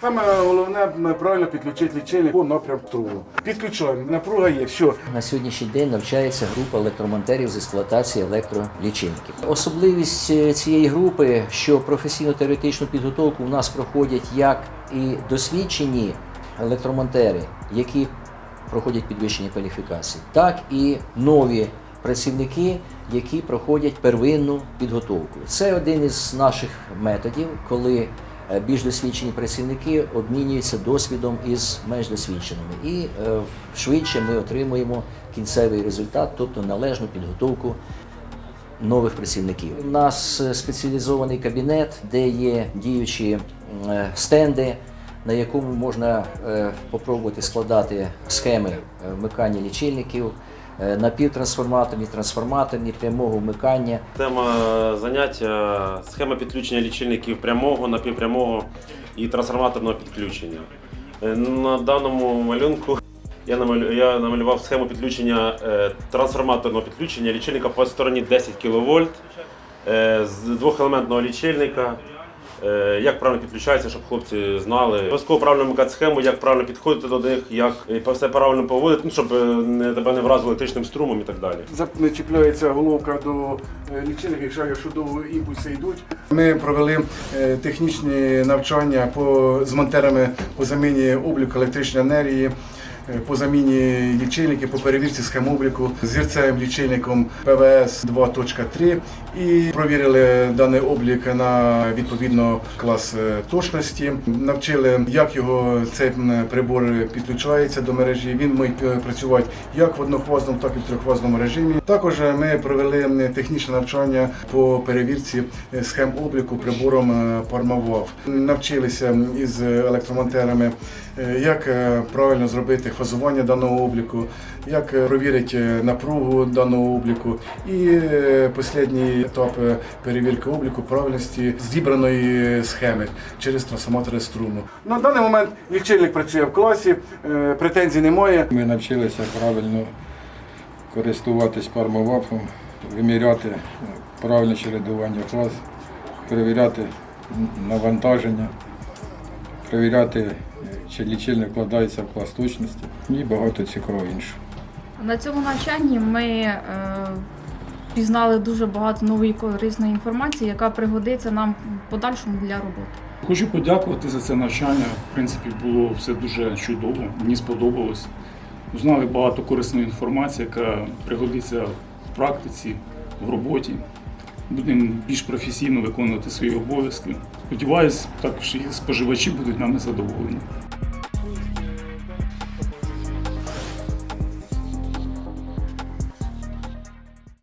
Саме головне правильно підключити лічильник по напрямку струму. Підключаємо, напруга є, все. На сьогоднішній день навчається група електромонтерів з експлуатації електролічильників. Особливість е, цієї групи, що професійно-теоретичну підготовку у нас проходять як і досвідчені електромонтери, які проходять підвищення кваліфікації, так і нові працівники, які проходять первинну підготовку. Це один із наших методів, коли більш досвідчені працівники обмінюються досвідом із менш досвідченими, і е, швидше ми отримуємо кінцевий результат, тобто належну підготовку нових працівників. У нас е, спеціалізований кабінет, де є діючі е, стенди, на якому можна е, попробувати складати схеми е, вмикання лічильників, е, напівтрансформаторні, трансформаторні, прямого вмикання. Тема заняття схема підключення лічильників прямого, напівпрямого і трансформаторного підключення. Е, На даному малюнку я намалю- я намалював схему підключення е, трансформаторного підключення лічильника по стороні 10 кВт з двохелементного лічильника. Е, Як правильно підключається, щоб хлопці знали. Обов'язково правильно вмикати схему, як правильно підходити до них, як е, все правильно поводити, ну, щоб е, не, тебе не вразило електричним струмом і так далі. Зачіпляється головка до лічильника, якщо, якщо довго імпульси йдуть. Ми провели технічні навчання по, з монтерами по заміні обліку електричної енергії. Е, По заміні лічильників, по перевірці схем обліку з зірцевим лічильником ПВС 2.3 і провірили даний облік на відповідно клас е, точності. Навчили, як його цей прибор підключається до мережі. Він може е, працювати як в однохвазному, так і в трьохфазному режимі. Також ми провели технічне навчання по перевірці схем обліку прибором е, Навчилися із електромонтерами, як правильно зробити фазування даного обліку, як е, провірити е, напругу даного обліку. І е, останній етап перевірки обліку правильності зібраної схеми через трансформатори струму. На даний момент лічильник працює в класі, претензій немає. Ми навчилися правильно користуватись пармовапом, виміряти правильне чередування клас, перевіряти навантаження, перевіряти, чи лічильник вкладається в клас точності і багато цікавого іншого. На цьому навчанні ми е, пізнали дуже багато нової корисної інформації, яка пригодиться нам в подальшому для роботи. Хочу подякувати за це навчання. В принципі, було все дуже чудово. Мені сподобалось. Узнали багато корисної інформації, яка пригодиться в практиці, в роботі. Будемо більш професійно виконувати свої обов'язки. Сподіваюсь, також і споживачі будуть нами задоволені.